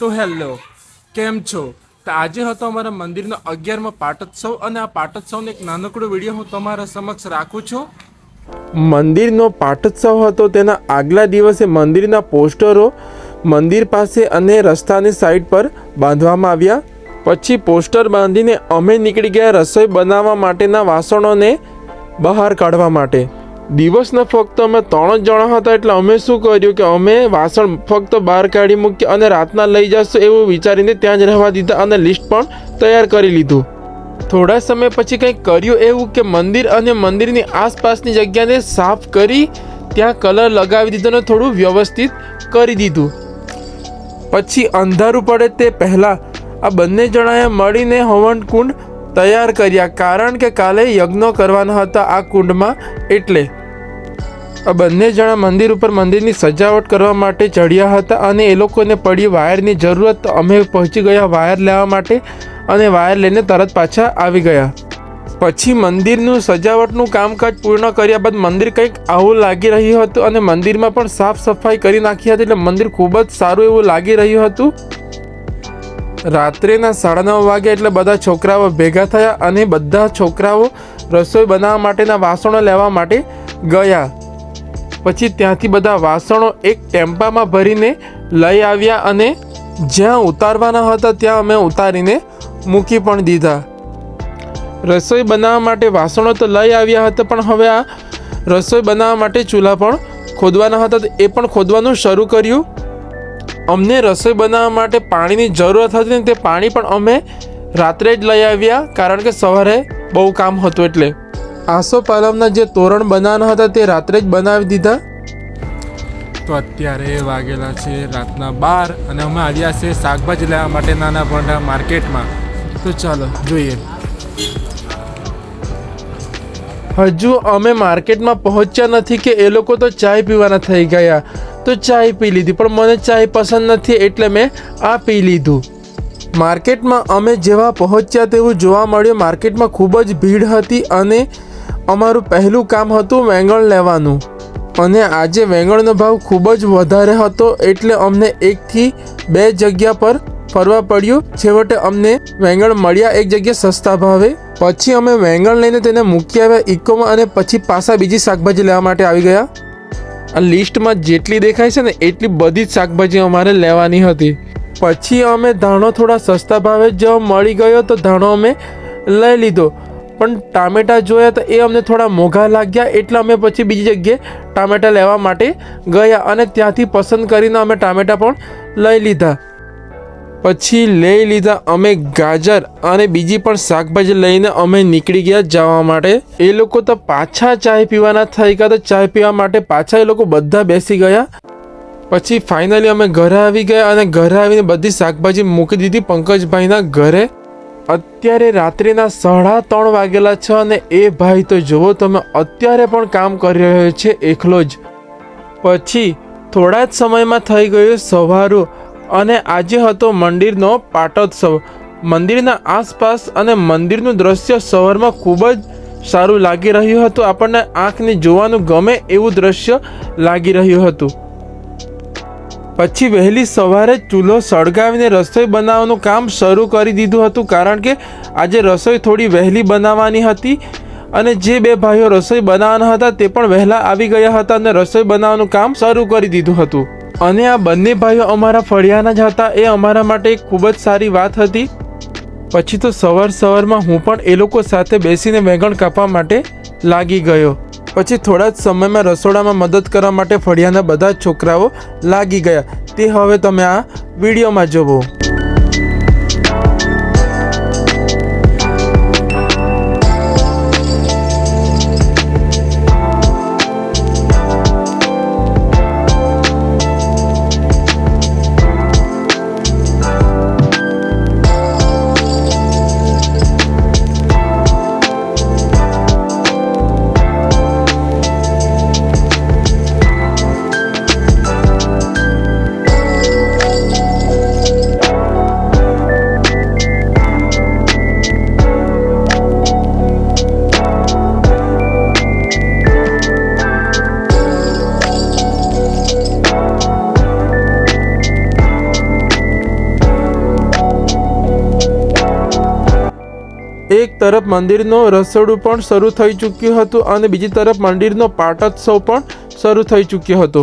તો હેલો, કેમ છો? તો આજે હતો અમારા મંદિરનો અગિયારમો પાટોત્સવ અને આ પાટોત્સવનો એક નાનકડો વીડિયો હું તમારા સમક્ષ રાખું છું. મંદિરનો પાટોત્સવ હતો તેના આગલા દિવસે મંદિરના પોસ્ટરો મંદિર પાસે અને રસ્તાની સાઈડ પર બાંધવામાં આવ્યા. પછી પોસ્ટર બાંધીને અમે નીકળી ગયા રસોઈ બનાવવા માટેના વાસણોને બહાર કાઢવા માટે. દિવસના ફક્ત અમે ત્રણ જ જણા હતા એટલે અમે શું કર્યું કે અમે વાસણ ફક્ત બહાર કાઢી મૂકી અને રાતના લઈ જશું એવું વિચારીને ત્યાં જ રહેવા દીધા અને લિસ્ટ પણ તૈયાર કરી લીધું. થોડા સમય પછી કંઈક કર્યું એવું કે મંદિર અને મંદિરની આસપાસની જગ્યાને સાફ કરી ત્યાં કલર લગાવી દીધો અને થોડું વ્યવસ્થિત કરી દીધું. પછી અંધારું પડે તે પહેલાં આ બંને જણાએ મળીને હવન કુંડ તૈયાર કર્યા કારણ કે કાલે યજ્ઞ કરવાના હતા આ કુંડમાં એટલે આ બંને જણા મંદિર ઉપર મંદિરની સજાવટ કરવા માટે ચડ્યા હતા અને એ લોકોને પડી વાયરની જરૂરત અમે પહોંચી ગયા વાયર લેવા માટે અને વાયર લઈને તરત પાછા આવી ગયા. પછી મંદિરનું સજાવટનું કામકાજ પૂર્ણ કર્યા બાદ મંદિર કંઈક આવું લાગી રહ્યું હતું અને મંદિરમાં પણ સાફ સફાઈ કરી નાખી હતી એટલે મંદિર ખૂબ જ સારું એવું લાગી રહ્યું હતું. રાત્રેના સાડા નવ વાગે એટલે બધા છોકરાઓ ભેગા થયા અને બધા છોકરાઓ રસોઈ બનાવવા માટેના વાસણો લેવા માટે ગયા. પછી ત્યાંથી બધા વાસણો એક ટેમ્પામાં ભરીને લઈ આવ્યા અને જ્યાં ઉતારવાના હતા ત્યાં અમે ઉતારીને મૂકી પણ દીધા. રસોઈ બનાવવા માટે વાસણો તો લઈ આવ્યા હતા, પણ હવે આ રસોઈ બનાવવા માટે ચૂલા પણ ખોદવાના હતા એ પણ ખોદવાનું શરૂ કર્યું. અમને રસોઈ બનાવવા માટે પાણીની જરૂરત હતી ને તે પાણી પણ અમે રાત્રે જ લઈ આવ્યા, કારણ કે સવારે બહુ કામ હતું એટલે. આસો પાલમના જે તોરણ બનાવવાના હતા તે રાત્રે જ બનાવી દીધા? તો અત્યારે વાગેલા છે રાતના બાર અને અમે આવ્યા છે શાકભાજી લેવા માટે નાના ભોંડા માર્કેટમાં. તો ચાલો જોઈએ. હજુ અમે માર્કેટમાં પહોંચ્યા નથી કે એ લોકો તો ચાય પીવાના થઈ ગયા. તો ચાય પી લીધી પણ મને ચાય પસંદ નથી એટલે મેં આ પી લીધું. માર્કેટમાં અમે જેવા પહોંચ્યા તેવું જોવા મળ્યું. માર્કેટમાં ખૂબ જ ભીડ હતી અને અમારું પહેલું કામ હતું વેંગણ લેવાનું. અને આજે વેંગણનો ભાવ ખૂબ જ વધારે હતો એટલે અમને એકથી બે જગ્યા પર ફરવા પડ્યું. છેવટે અમને વેંગણ મળ્યા એક જગ્યા સસ્તા ભાવે. પછી અમે વેંગણ લઈને તેને મૂકી આવ્યા ઇકોમાં અને પછી પાછા બીજી શાકભાજી લેવા માટે આવી ગયા. આ લિસ્ટમાં જેટલી દેખાય છે ને એટલી બધી જ શાકભાજી અમારે લેવાની હતી. પછી અમે ધાણો થોડા સસ્તા ભાવે જો મળી ગયો તો ધાણો અમે લઈ લીધો. પણ ટામેટા જોયા તો એ અમને થોડા મોંઘા લાગ્યા, એટલે અમે પછી બીજી જગ્યાએ ટામેટા લેવા માટે ગયા અને ત્યાંથી પસંદ કરીને અમે ટામેટા પણ લઈ લીધા. પછી લઈ લીધા અમે ગાજર અને બીજી પણ શાકભાજી લઈને અમે નીકળી ગયા જવા માટે. એ લોકો તો પાછા ચાય પીવાના થઈ ગયા, તો ચાય પીવા માટે પાછા એ લોકો બધા બેસી ગયા. પછી ફાઇનલી અમે ઘરે આવી ગયા અને ઘરે આવીને બધી શાકભાજી મૂકી દીધી પંકજભાઈના ઘરે. અત્યારે રાત્રિના સાડા ત્રણ વાગેલા છે અને એ ભાઈ તો જુઓ તમે અત્યારે પણ કામ કરી રહ્યો છે એકલો જ. પછી થોડા જ સમયમાં થઈ ગયું સવારું અને આજે હતો મંદિરનો પાટોત્સવ. મંદિરના આસપાસ અને મંદિરનું દ્રશ્ય સવારમાં ખૂબ જ સારું લાગી રહ્યું હતું. આપણને આંખને જોવાનું ગમે એવું દ્રશ્ય લાગી રહ્યું હતું. પછી વહેલી સવારે ચૂલો સળગાવીને રસોઈ બનાવવાનું કામ શરૂ કરી દીધું હતું, કારણ કે આજે રસોઈ થોડી વહેલી બનાવવાની હતી અને જે બે ભાઈઓ રસોઈ બનાવવાના હતા તે પણ વહેલા આવી ગયા હતા અને રસોઈ બનાવવાનું કામ શરૂ કરી દીધું હતું. અને આ બંને ભાઈઓ અમારા ફળિયાના જ હતા, એ અમારા માટે એક ખૂબ જ સારી વાત હતી. પછી તો સવાર સવારમાં હું પણ એ લોકો સાથે બેસીને વેંગણ કાપવા માટે લાગી ગયો. પછી થોડા જ સમયમાં રસોડામાં મદદ કરવા માટે ફળિયાના બધા જ છોકરાઓ લાગી ગયા. તે હવે તમે આ વિડીયોમાં જોવો. એક તરફ મંદિરનો રસોડું પણ શરૂ થઈ ચૂક્યું હતું અને બીજી તરફ મંદિરનો પાટોત્સવ પણ શરૂ થઈ ચૂક્યો હતો.